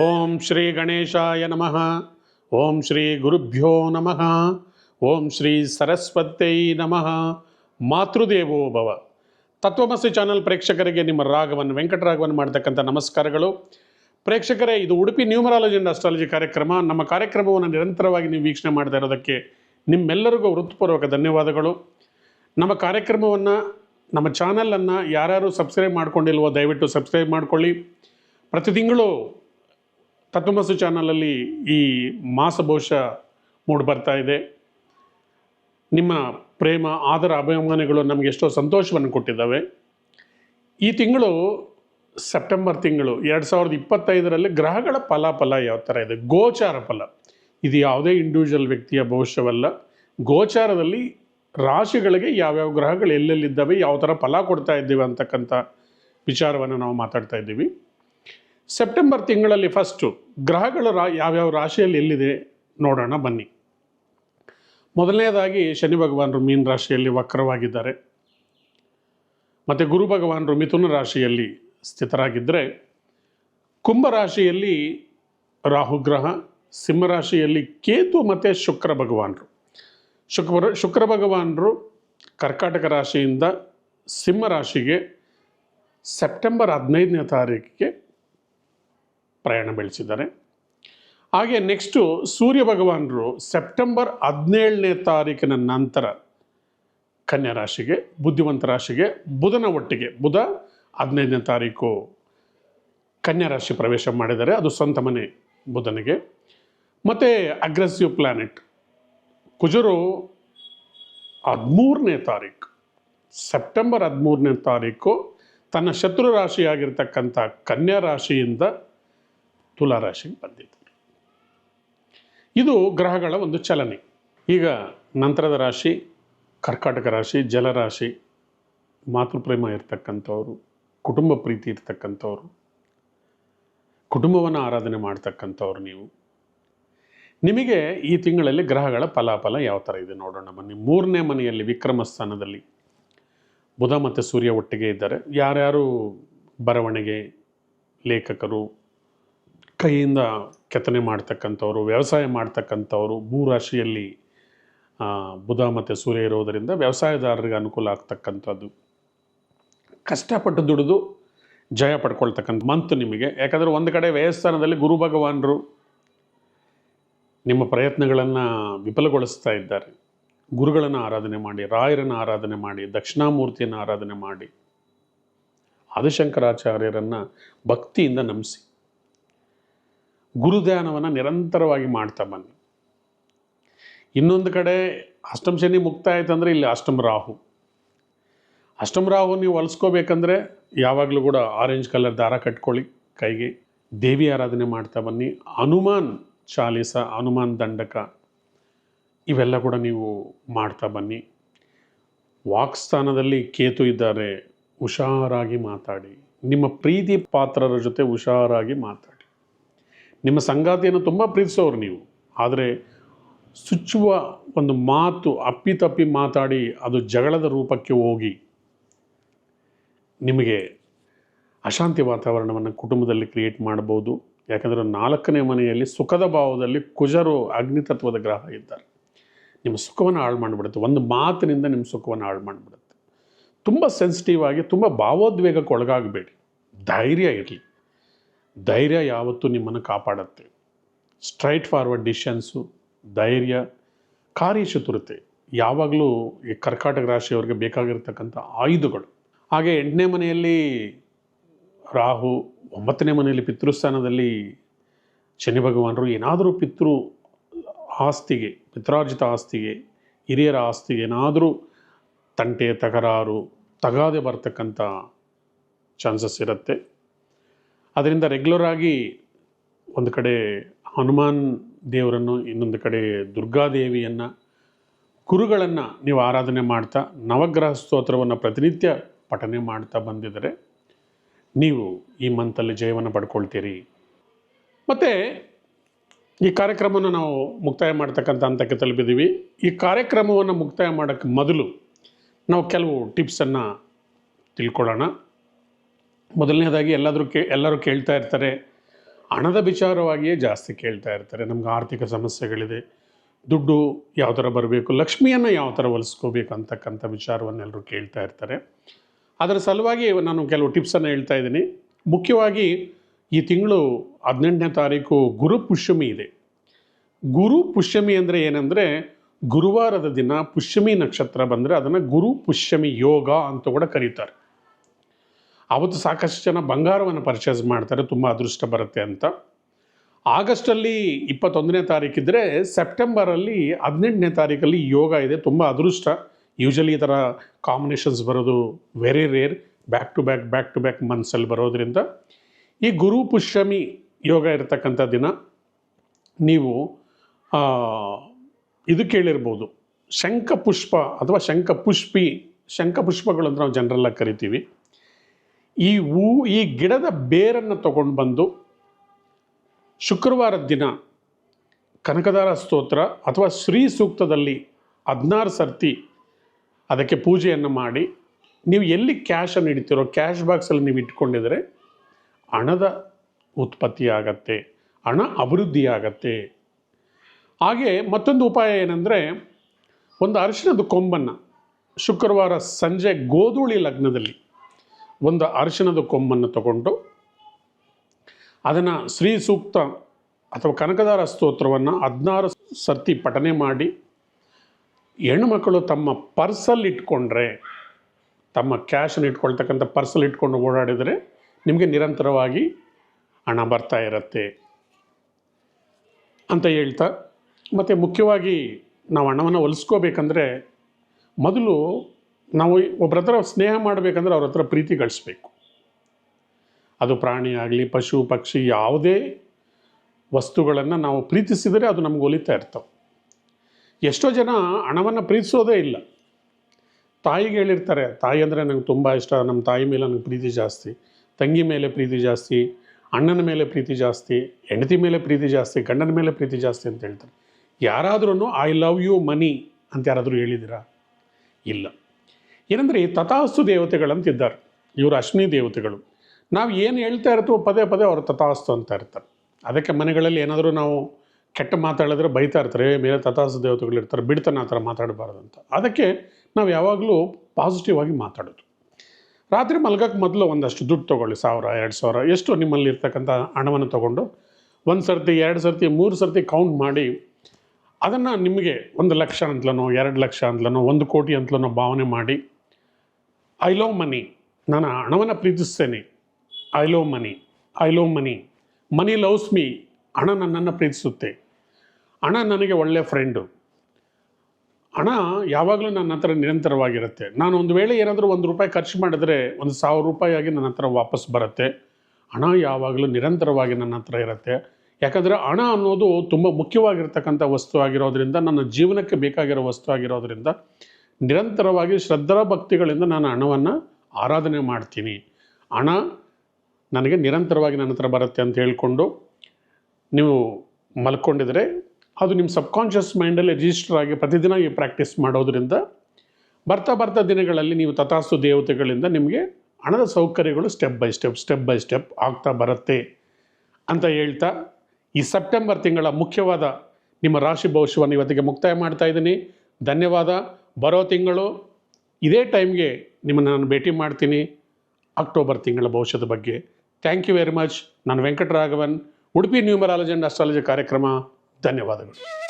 ಓಂ ಶ್ರೀ ಗಣೇಶಾಯ ನಮಃ. ಓಂ ಶ್ರೀ ಗುರುಭ್ಯೋ ನಮಃ. ಓಂ ಶ್ರೀ ಸರಸ್ವತೈ ನಮಃ. ಮಾತೃದೇವೋ ಭವ. ತತ್ವಮಸಿ ಚಾನಲ್ ಪ್ರೇಕ್ಷಕರಿಗೆ ನಿಮ್ಮ ರಾಗವನ್ನು ವೆಂಕಟರಾಘವನ್ ಮಾಡ್ತಕ್ಕಂಥ ನಮಸ್ಕಾರಗಳು. ಪ್ರೇಕ್ಷಕರೇ, ಇದು ಉಡುಪಿ ನ್ಯೂಮರಾಲಜಿ ಅಂಡ್ ಅಸ್ಟ್ರಾಲಜಿ ಕಾರ್ಯಕ್ರಮ. ನಮ್ಮ ಕಾರ್ಯಕ್ರಮವನ್ನು ನಿರಂತರವಾಗಿ ನೀವು ವೀಕ್ಷಣೆ ಮಾಡ್ತಾ ಇರೋದಕ್ಕೆ ನಿಮ್ಮೆಲ್ಲರಿಗೂ ವೃತ್ತಿಪೂರ್ವಕ ಧನ್ಯವಾದಗಳು. ನಮ್ಮ ಕಾರ್ಯಕ್ರಮವನ್ನು, ನಮ್ಮ ಚಾನಲನ್ನು ಯಾರ್ಯಾರು ಸಬ್ಸ್ಕ್ರೈಬ್ ಮಾಡ್ಕೊಂಡಿಲ್ವೋ ದಯವಿಟ್ಟು ಸಬ್ಸ್ಕ್ರೈಬ್ ಮಾಡ್ಕೊಳ್ಳಿ. ಪ್ರತಿ ತಿಂಗಳು ತತ್ವಮಸು ಚಾನಲಲ್ಲಿ ಈ ಮಾಸ ಬಹುಶ ಮೂಡಿ ಬರ್ತಾ ಇದೆ. ನಿಮ್ಮ ಪ್ರೇಮ, ಆದರ, ಅಭಿಮಾನಿಗಳು ನಮಗೆ ಎಷ್ಟೋ ಸಂತೋಷವನ್ನು ಕೊಟ್ಟಿದ್ದಾವೆ. ಈ ತಿಂಗಳು ಸೆಪ್ಟೆಂಬರ್ ತಿಂಗಳು ಎರಡು ಸಾವಿರದ ಇಪ್ಪತ್ತೈದರಲ್ಲಿ ಗ್ರಹಗಳ ಫಲಾಫಲ ಯಾವ ಥರ ಇದೆ? ಗೋಚಾರ ಫಲ. ಇದು ಯಾವುದೇ ಇಂಡಿವಿಜುವಲ್ ವ್ಯಕ್ತಿಯ ಭವಿಷ್ಯವಲ್ಲ. ಗೋಚಾರದಲ್ಲಿ ರಾಶಿಗಳಿಗೆ ಯಾವ್ಯಾವ ಗ್ರಹಗಳು ಎಲ್ಲೆಲ್ಲಿದ್ದಾವೆ, ಯಾವ ಥರ ಫಲ ಕೊಡ್ತಾ ಇದ್ದೀವಿ ಅಂತಕ್ಕಂಥ ವಿಚಾರವನ್ನು ನಾವು ಮಾತಾಡ್ತಾ ಇದ್ದೀವಿ. ಸೆಪ್ಟೆಂಬರ್ ತಿಂಗಳಲ್ಲಿ ಫಸ್ಟು ಗ್ರಹಗಳು ರಾ, ಯಾವ್ಯಾವ ರಾಶಿಯಲ್ಲಿ ಎಲ್ಲಿದೆ ನೋಡೋಣ ಬನ್ನಿ. ಮೊದಲನೇದಾಗಿ ಶನಿ ಭಗವಾನರು ಮೀನ ರಾಶಿಯಲ್ಲಿ ವಕ್ರವಾಗಿದ್ದಾರೆ. ಮತ್ತು ಗುರು ಭಗವಾನರು ಮಿಥುನ ರಾಶಿಯಲ್ಲಿ ಸ್ಥಿತರಾಗಿದ್ದರೆ ಕುಂಭ ರಾಶಿಯಲ್ಲಿ ರಾಹುಗ್ರಹ ಸಿಂಹರಾಶಿಯಲ್ಲಿ ಕೇತು ಮತ್ತು ಶುಕ್ರ ಭಗವಾನರು. ಶುಕ್ರ ಶುಕ್ರ ಭಗವಾನರು ಕರ್ಕಾಟಕ ರಾಶಿಯಿಂದ ಸಿಂಹ ರಾಶಿಗೆ ಸೆಪ್ಟೆಂಬರ್ ಹದಿನೈದನೇ ತಾರೀಕಿಗೆ ಪ್ರಯಾಣ ಬೆಳೆಸಿದ್ದಾರೆ. ಹಾಗೆ ನೆಕ್ಸ್ಟು ಸೂರ್ಯ ಭಗವಾನರು ಸೆಪ್ಟೆಂಬರ್ ಹದಿನೇಳನೇ ತಾರೀಕಿನ ನಂತರ ಕನ್ಯಾ ರಾಶಿಗೆ, ಬುದ್ಧಿವಂತ ರಾಶಿಗೆ, ಬುಧನ ಒಟ್ಟಿಗೆ, ಬುಧ ಹದಿನೈದನೇ ತಾರೀಕು ಕನ್ಯಾ ರಾಶಿ ಪ್ರವೇಶ ಮಾಡಿದ್ದಾರೆ. ಅದು ಸ್ವಂತ ಮನೆ ಬುಧನಿಗೆ. ಮತ್ತು ಅಗ್ರೆಸಿವ್ ಪ್ಲ್ಯಾನೆಟ್ ಕುಜರು ಹದಿಮೂರನೇ ತಾರೀಕು ಸೆಪ್ಟೆಂಬರ್ ಹದಿಮೂರನೇ ತಾರೀಕು ತನ್ನ ಶತ್ರು ರಾಶಿಯಾಗಿರ್ತಕ್ಕಂಥ ಕನ್ಯಾ ರಾಶಿಯಿಂದ ತುಲಾ ರಾಶಿ ಬಂದಿದ್ದಾರೆ ಇದು ಗ್ರಹಗಳ ಒಂದು ಚಲನೆ. ಈಗ ನಂತರದ ರಾಶಿ, ಕರ್ಕಾಟಕ ರಾಶಿ ಜಲರಾಶಿ ಮಾತೃಪ್ರೇಮ ಇರತಕ್ಕಂಥವ್ರು, ಕುಟುಂಬ ಪ್ರೀತಿ ಇರ್ತಕ್ಕಂಥವ್ರು, ಕುಟುಂಬವನ್ನು ಆರಾಧನೆ ಮಾಡ್ತಕ್ಕಂಥವ್ರು ನೀವು. ನಿಮಗೆ ಈ ತಿಂಗಳಲ್ಲಿ ಗ್ರಹಗಳ ಫಲಾಫಲ ಯಾವ ಥರ ಇದೆ ನೋಡೋಣ. ಬನ್ನಿ, ಮೂರನೇ ಮನೆಯಲ್ಲಿ ವಿಕ್ರಮ ಸ್ಥಾನದಲ್ಲಿ ಬುಧ ಮತ್ತು ಸೂರ್ಯ ಒಟ್ಟಿಗೆ ಇದ್ದಾರೆ. ಯಾರ್ಯಾರು ಬರವಣಿಗೆ ಲೇಖಕರು ಕೈಯಿಂದ ಕೆತ್ತನೆ ಮಾಡ್ತಕ್ಕಂಥವ್ರು, ವ್ಯವಸಾಯ ಮಾಡ್ತಕ್ಕಂಥವ್ರು ಭೂರಾಶಿಯಲ್ಲಿ ಬುಧ ಮತ್ತು ಸೂರ್ಯ ಇರೋದರಿಂದ ವ್ಯವಸಾಯದಾರರಿಗೆ ಅನುಕೂಲ ಆಗ್ತಕ್ಕಂಥದ್ದು. ಕಷ್ಟಪಟ್ಟು ದುಡಿದು ಜಯ ಪಡ್ಕೊಳ್ತಕ್ಕಂಥ ಮಂತು ನಿಮಗೆ. ಯಾಕಂದರೆ ಒಂದು ಕಡೆ ವ್ಯಯಸ್ಥಾನದಲ್ಲಿ ಗುರು ಭಗವಾನರು ನಿಮ್ಮ ಪ್ರಯತ್ನಗಳನ್ನು ವಿಫಲಗೊಳಿಸ್ತಾ ಇದ್ದಾರೆ. ಗುರುಗಳನ್ನು ಆರಾಧನೆ ಮಾಡಿ, ರಾಯರನ್ನು ಆರಾಧನೆ ಮಾಡಿ, ದಕ್ಷಿಣಾಮೂರ್ತಿಯನ್ನು ಆರಾಧನೆ ಮಾಡಿ. ಆದಿಶಂಕರಾಚಾರ್ಯರನ್ನು ಭಕ್ತಿಯಿಂದ ನಂಬಿಸಿ. ಗುರುಧ್ಯಾನವನ್ನು ನಿರಂತರವಾಗಿ ಮಾಡ್ತಾ ಬನ್ನಿ. ಇನ್ನೊಂದು ಕಡೆ ಅಷ್ಟಮ ಶನಿ ಮುಕ್ತ ಆಯ್ತಂದರೆ ಇಲ್ಲಿ ಅಷ್ಟಮ ರಾಹು. ಅಷ್ಟಮ ರಾಹು ನೀವು ಹೊಲಿಸ್ಕೋಬೇಕಂದ್ರೆ ಯಾವಾಗಲೂ ಕೂಡ ಆರೆಂಜ್ ಕಲರ್ ದಾರ ಕಟ್ಕೊಳ್ಳಿ, ಕೈಗೆ ದೇವಿ ಆರಾಧನೆ ಮಾಡ್ತಾ ಬನ್ನಿ. ಹನುಮಾನ್ ಚಾಲಿಸ, ಹನುಮಾನ್ ದಂಡಕ, ಇವೆಲ್ಲ ಕೂಡ ನೀವು ಮಾಡ್ತಾ ಬನ್ನಿ. ವಾಕ್ಸ್ಥಾನದಲ್ಲಿ ಕೇತು ಇದ್ದಾರೆ, ಹುಷಾರಾಗಿ ಮಾತಾಡಿ. ನಿಮ್ಮ ಪ್ರೀತಿ ಪಾತ್ರರ ಜೊತೆ ಹುಷಾರಾಗಿ ಮಾತಾಡಿ. ನಿಮ್ಮ ಸಂಗಾತಿಯನ್ನು ತುಂಬ ಪ್ರೀತಿಸೋರು ನೀವು. ಆದರೆ ಸುಚ್ಚುವ ಒಂದು ಮಾತು, ಅಪ್ಪಿತಪ್ಪಿ ಮಾತಾಡಿ ಅದು ಜಗಳದ ರೂಪಕ್ಕೆ ಹೋಗಿ ನಿಮಗೆ ಅಶಾಂತಿ ವಾತಾವರಣವನ್ನು ಕುಟುಂಬದಲ್ಲಿ ಕ್ರಿಯೇಟ್ ಮಾಡ್ಬೋದು ಯಾಕಂದರೆ ನಾಲ್ಕನೇ ಮನೆಯಲ್ಲಿ ಸುಖದ ಭಾವದಲ್ಲಿ ಕುಜರು ಅಗ್ನಿತತ್ವದ ಗ್ರಹ ಇದ್ದಾರೆ. ನಿಮ್ಮ ಸುಖವನ್ನು ಹಾಳು ಮಾಡಿಬಿಡುತ್ತೆ. ಒಂದು ಮಾತಿನಿಂದ ನಿಮ್ಮ ಸುಖವನ್ನು ಹಾಳು ಮಾಡಿಬಿಡುತ್ತೆ. ತುಂಬ ಸೆನ್ಸಿಟಿವ್ ಆಗಿ ತುಂಬ ಭಾವೋದ್ವೇಗಕ್ಕೆ ಒಳಗಾಗಬೇಡಿ. ಧೈರ್ಯ ಇರಲಿ. ಧೈರ್ಯ ಯಾವತ್ತೂ ನಿಮ್ಮನ್ನು ಕಾಪಾಡುತ್ತೆ. ಸ್ಟ್ರೈಟ್ ಫಾರ್ವರ್ಡ್ ಡಿಶನ್ಸು ಧೈರ್ಯ, ಕಾರ್ಯಚತುರತೆ. ಯಾವಾಗಲೂ ಈ ಕರ್ಕಾಟಕ ರಾಶಿಯವರಿಗೆ ಬೇಕಾಗಿರ್ತಕ್ಕಂಥ ಆಯುಧಗಳು. ಹಾಗೆ ಎಂಟನೇ ಮನೆಯಲ್ಲಿ ರಾಹು, ಒಂಬತ್ತನೇ ಮನೆಯಲ್ಲಿ ಪಿತೃಸ್ಥಾನದಲ್ಲಿ ಶನಿ ಭಗವಾನರು, ಏನಾದರೂ ಪಿತೃ ಆಸ್ತಿಗೆ, ಪಿತ್ರಾರ್ಜಿತ ಆಸ್ತಿಗೆ, ಹಿರಿಯರ ಆಸ್ತಿಗೆ ಏನಾದರೂ ತಂಟೆ ತಕರಾರು ತಗಾದೆ ಬರ್ತಕ್ಕಂಥ ಚಾನ್ಸಸ್ ಇರುತ್ತೆ. ಅದರಿಂದ ರೆಗ್ಯುಲರ್ ಆಗಿ ಒಂದು ಕಡೆ ಹನುಮಾನ್ ದೇವರನ್ನು, ಇನ್ನೊಂದು ಕಡೆ ದುರ್ಗಾದೇವಿಯನ್ನು ಕುರುಗಳನ್ನು ನೀವು ಆರಾಧನೆ ಮಾಡ್ತಾ, ನವಗ್ರಹ ಸ್ತೋತ್ರವನ್ನು ಪ್ರತಿನಿತ್ಯ ಪಠನೆ ಮಾಡ್ತಾ ಬಂದಿದ್ದರೆ, ನೀವು ಈ ಮಂತಲ್ಲಿ ಜಯವನ್ನು ಪಡ್ಕೊಳ್ತೀರಿ. ಮತ್ತು ಈ ಕಾರ್ಯಕ್ರಮವನ್ನು ನಾವು ಮುಕ್ತಾಯ ಮಾಡ್ತಕ್ಕಂಥ ಹಂತಕ್ಕೆ ತಲುಪಿದ್ದೀವಿ. ಈ ಕಾರ್ಯಕ್ರಮವನ್ನು ಮುಕ್ತಾಯ ಮಾಡೋಕ್ಕೆ ಮೊದಲು ನಾವು ಕೆಲವು ಟಿಪ್ಸನ್ನು ತಿಳ್ಕೊಳ್ಳೋಣ. ಮೊದಲನೇದಾಗಿ ಎಲ್ಲಾದರೂ ಕೇ, ಎಲ್ಲರೂ ಕೇಳ್ತಾ ಇರ್ತಾರೆ. ಹಣದ ವಿಚಾರವಾಗಿಯೇ ಜಾಸ್ತಿ ಕೇಳ್ತಾ ಇರ್ತಾರೆ. ನಮ್ಗೆ ಆರ್ಥಿಕ ಸಮಸ್ಯೆಗಳಿದೆ. ದುಡ್ಡು ಯಾವ ಥರ ಬರಬೇಕು, ಲಕ್ಷ್ಮಿಯನ್ನು ಯಾವ ಥರ ಒಲಿಸ್ಕೋಬೇಕು ಅಂತಕ್ಕಂಥ ವಿಚಾರವನ್ನೆಲ್ಲರೂ ಕೇಳ್ತಾ ಇರ್ತಾರೆ. ಅದರ ಸಲುವಾಗಿ ನಾನು ಕೆಲವು ಟಿಪ್ಸನ್ನು ಹೇಳ್ತಾ ಇದ್ದೀನಿ. ಮುಖ್ಯವಾಗಿ ಈ ತಿಂಗಳು ಹದಿನೆಂಟನೇ ತಾರೀಕು ಗುರು ಪುಷ್ಯಮಿ ಇದೆ. ಗುರು ಪುಷ್ಯಮಿ ಅಂದರೆ ಏನಂದರೆ ಗುರುವಾರದ ದಿನ ಪುಷ್ಯಮಿ ನಕ್ಷತ್ರ ಬಂದರೆ ಅದನ್ನು ಗುರು ಪುಷ್ಯಮಿ ಯೋಗ ಅಂತ ಕೂಡ ಕರೀತಾರೆ. ಆವತ್ತು ಸಾಕಷ್ಟು ಜನ ಬಂಗಾರವನ್ನು ಪರ್ಚೇಸ್ ಮಾಡ್ತಾರೆ, ತುಂಬ ಅದೃಷ್ಟ ಬರುತ್ತೆ ಅಂತ. ಆಗಸ್ಟಲ್ಲಿ ಇಪ್ಪತ್ತೊಂದನೇ ತಾರೀಕಿದ್ರೆ ಸೆಪ್ಟೆಂಬರಲ್ಲಿ ಹದಿನೆಂಟನೇ ತಾರೀಕಲ್ಲಿ ಯೋಗ ಇದೆ, ತುಂಬ ಅದೃಷ್ಟ. ಯೂಶಲಿ ಈ ಥರ ಕಾಂಬಿನೇಷನ್ಸ್ ಬರೋದು very rare back to back back to back ಮಂತ್ಸಲ್ಲಿ ಬರೋದ್ರಿಂದ. ಈ ಗುರು ಪುಷ್ಯಮಿ ಯೋಗ ಇರತಕ್ಕಂಥ ದಿನ, ನೀವು ಇದು ಕೇಳಿರ್ಬೋದು. ಶಂಖಪುಷ್ಪ ಅಥವಾ ಶಂಖಪುಷ್ಪಿ ಶಂಖಪುಷ್ಪಗಳು ಅಂತ ನಾವು ಜನರಲ್ಲಾಗಿ ಕರಿತೀವಿ. ಈ ಹೂ, ಈ ಗಿಡದ ಬೇರನ್ನು ತಗೊಂಡು ಬಂದು ಶುಕ್ರವಾರದ ದಿನ ಕನಕದಾರ ಸ್ತೋತ್ರ ಅಥವಾ ಶ್ರೀ ಸೂಕ್ತದಲ್ಲಿ ಹದಿನಾರು ಸರ್ತಿ ಅದಕ್ಕೆ ಪೂಜೆಯನ್ನು ಮಾಡಿ, ನೀವು ಎಲ್ಲಿ ಕ್ಯಾಶನ್ನು ಇಡ್ತೀರೋ ಕ್ಯಾಶ್ ಬಾಕ್ಸಲ್ಲಿ ನೀವು ಇಟ್ಕೊಂಡಿದ್ರೆ ಹಣದ ಉತ್ಪತ್ತಿ ಆಗತ್ತೆ ಹಣ ಅಭಿವೃದ್ಧಿ ಆಗತ್ತೆ ಹಾಗೆ ಮತ್ತೊಂದು ಉಪಾಯ ಏನಂದರೆ, ಒಂದು ಅರಿಶಿನದ ಕೊಂಬನ್ನು ಶುಕ್ರವಾರ ಸಂಜೆ ಗೋಧೂಳಿ ಲಗ್ನದಲ್ಲಿ ಒಂದು ಅರಿಶಿಣದ ಕೊಂಬನ್ನು ತಗೊಂಡು ಅದನ್ನು ಶ್ರೀ ಸೂಕ್ತ ಅಥವಾ ಕನಕದಾರ ಸ್ತೋತ್ರವನ್ನು ಹದಿನಾರು ಸರ್ತಿ ಪಠನೆ ಮಾಡಿ ಹೆಣ್ಣುಮಕ್ಕಳು ತಮ್ಮ ಪರ್ಸಲ್ಲಿ ಇಟ್ಕೊಂಡ್ರೆ, ತಮ್ಮ ಕ್ಯಾಶನ್ನು ಇಟ್ಕೊಳ್ತಕ್ಕಂಥ ಪರ್ಸಲ್ಲಿ ಇಟ್ಕೊಂಡು ಓಡಾಡಿದರೆ ನಿಮಗೆ ನಿರಂತರವಾಗಿ ಹಣ ಬರ್ತಾ ಇರುತ್ತೆ ಅಂತ ಹೇಳ್ತಾ, ಮತ್ತು ಮುಖ್ಯವಾಗಿ ನಾವು ಹಣವನ್ನು ಹೊಲಿಸ್ಕೋಬೇಕಂದ್ರೆ ಮೊದಲು ನಾವು ಒಬ್ಬರ ಹತ್ರ ಸ್ನೇಹ ಮಾಡಬೇಕಂದ್ರೆ ಅವ್ರ ಹತ್ರ ಪ್ರೀತಿ ಗಳಿಸ್ಬೇಕು. ಅದು ಪ್ರಾಣಿ ಆಗಲಿ, ಪಶು, ಪಕ್ಷಿ, ಯಾವುದೇ ವಸ್ತುಗಳನ್ನು ನಾವು ಪ್ರೀತಿಸಿದರೆ ಅದು ನಮ್ಗೆ ಒಲಿತಾ ಇರ್ತವೆ. ಎಷ್ಟೋ ಜನ ಹಣವನ್ನು ಪ್ರೀತಿಸೋದೇ ಇಲ್ಲ. ತಾಯಿಗೆ ಹೇಳಿರ್ತಾರೆ, ತಾಯಿ ಅಂದರೆ ನಂಗೆ ತುಂಬ ಇಷ್ಟ ನಮ್ಮ ತಾಯಿ ಮೇಲೆ ನನಗೆ ಪ್ರೀತಿ ಜಾಸ್ತಿ, ತಂಗಿ ಮೇಲೆ ಪ್ರೀತಿ ಜಾಸ್ತಿ, ಅಣ್ಣನ ಮೇಲೆ ಪ್ರೀತಿ ಜಾಸ್ತಿ, ಹೆಂಡತಿ ಮೇಲೆ ಪ್ರೀತಿ ಜಾಸ್ತಿ, ಗಂಡನ ಮೇಲೆ ಪ್ರೀತಿ ಜಾಸ್ತಿ ಅಂತ ಹೇಳ್ತಾರೆ. ಯಾರಾದ್ರೂ ಐ ಲವ್ ಯು ಮನಿ ಅಂತ ಯಾರಾದರೂ ಹೇಳಿದಿರಾ ಇಲ್ಲ. ಏನಂದರೆ ತಥಾಸ್ತು ದೇವತೆಗಳಂತಿದ್ದಾರೆ. ಇವರು ಅಶ್ವಿನಿ ದೇವತೆಗಳು. ನಾವು ಏನು ಹೇಳ್ತಾ ಇರ್ತೀವೋ ಪದೇ ಪದೇ ಅವರು ತಥಾಸ್ತು ಅಂತ ಇರ್ತಾರೆ. ಅದಕ್ಕೆ ಮನೆಗಳಲ್ಲಿ ಏನಾದರೂ ನಾವು ಕೆಟ್ಟ ಮಾತಾಡಿದ್ರೆ ಬೈತಾ ಇರ್ತಾರೆ ಮೇಲೆ ತಥಾಸ್ತು ದೇವತೆಗಳು ಇರ್ತಾರೆ, ಬಿಡ್ತಾನೆ ಆ ಥರ ಮಾತಾಡಬಾರ್ದು ಅಂತ. ಅದಕ್ಕೆ ನಾವು ಯಾವಾಗಲೂ ಪಾಸಿಟಿವ್ ಆಗಿ ಮಾತಾಡೋದು. ರಾತ್ರಿ ಮಲ್ಗಕ್ಕೆ ಮೊದಲು ಒಂದಷ್ಟು ದುಡ್ಡು ತೊಗೊಳ್ಳಿ, ಸಾವಿರ, ಎರಡು ಸಾವಿರ, ಎಷ್ಟು ನಿಮ್ಮಲ್ಲಿ ಇರ್ತಕ್ಕಂಥ ಹಣವನ್ನು ತೊಗೊಂಡು ಒಂದು ಸರ್ತಿ, ಎರಡು ಸರ್ತಿ, ಮೂರು ಸರ್ತಿ ಕೌಂಟ್ ಮಾಡಿ ಅದನ್ನು ನಿಮಗೆ ಒಂದು ಲಕ್ಷ ಅಂತಲೋ ಎರಡು ಲಕ್ಷ ಅಂತಲೋ ಒಂದು ಕೋಟಿ ಅಂತಲೋ ಭಾವನೆ ಮಾಡಿ ಐ ಲವ್ ಮನಿ ನಾನು ಹಣವನ್ನು ಪ್ರೀತಿಸ್ತೇನೆ. I love money I love money money loves me ಹಣ ನನ್ನನ್ನು ಪ್ರೀತಿಸುತ್ತೆ. ಹಣ ನನಗೆ ಒಳ್ಳೆಯ ಫ್ರೆಂಡು ಹಣ ಯಾವಾಗಲೂ ನನ್ನ ಹತ್ರ ನಿರಂತರವಾಗಿರುತ್ತೆ. ನಾನು ಒಂದು ವೇಳೆ ಏನಾದರೂ ಒಂದು ರೂಪಾಯಿ ಖರ್ಚು ಮಾಡಿದ್ರೆ ಒಂದು ಸಾವಿರ ರೂಪಾಯಿ ಆಗಿ ನನ್ನ ಹತ್ರ ವಾಪಸ್ ಬರುತ್ತೆ. ಹಣ ಯಾವಾಗಲೂ ನಿರಂತರವಾಗಿ ನನ್ನ ಹತ್ರ ಇರುತ್ತೆ. ಯಾಕಂದರೆ ಹಣ ಅನ್ನೋದು ತುಂಬ ಮುಖ್ಯವಾಗಿರ್ತಕ್ಕಂಥ ವಸ್ತು ಆಗಿರೋದ್ರಿಂದ, ನನ್ನ ಜೀವನಕ್ಕೆ ಬೇಕಾಗಿರೋ ವಸ್ತು ಆಗಿರೋದ್ರಿಂದ ನಿರಂತರವಾಗಿ ಶ್ರದ್ಧಾ ಭಕ್ತಿಗಳಿಂದ ನಾನು ಹಣವನ್ನು ಆರಾಧನೆ ಮಾಡ್ತೀನಿ. ಹಣ ನನಗೆ ನಿರಂತರವಾಗಿ ನನ್ನ ಹತ್ರ ಬರುತ್ತೆ ಅಂತ ಹೇಳಿಕೊಂಡು ನೀವು ಮಲ್ಕೊಂಡಿದ್ರೆ ಅದು ನಿಮ್ಮ ಸಬ್ಕಾನ್ಷಿಯಸ್ ಮೈಂಡಲ್ಲಿ ರಿಜಿಸ್ಟರ್ ಆಗಿ ಪ್ರತಿದಿನ ಈ ಪ್ರಾಕ್ಟೀಸ್ ಮಾಡೋದ್ರಿಂದ ಬರ್ತಾ ಬರ್ತಾ ದಿನಗಳಲ್ಲಿ ನೀವು ತಥಾಸ್ತು ದೇವತೆಗಳಿಂದ ನಿಮಗೆ ಹಣದ ಸೌಕರ್ಯಗಳು step by step step by step ಆಗ್ತಾ ಬರುತ್ತೆ ಅಂತ ಹೇಳ್ತಾ ಈ ಸೆಪ್ಟೆಂಬರ್ ತಿಂಗಳ ಮುಖ್ಯವಾದ ನಿಮ್ಮ ರಾಶಿ ಭವಿಷ್ಯವನ್ನು ಇವತ್ತಿಗೆ ಮುಕ್ತಾಯ ಮಾಡ್ತಾ ಇದ್ದೀನಿ. ಧನ್ಯವಾದ. ಬರೋ ತಿಂಗಳು ಇದೇ ಟೈಮ್ಗೆ ನಿಮ್ಮನ್ನು ನಾನು ಭೇಟಿ ಮಾಡ್ತೀನಿ ಅಕ್ಟೋಬರ್ ತಿಂಗಳ ಭವಿಷ್ಯದ ಬಗ್ಗೆ. ಥ್ಯಾಂಕ್ ಯು ವೆರಿ ಮಚ್ ನಾನು Venkataraghavan, Udupi numerology and astrology ಕಾರ್ಯಕ್ರಮ. ಧನ್ಯವಾದಗಳು.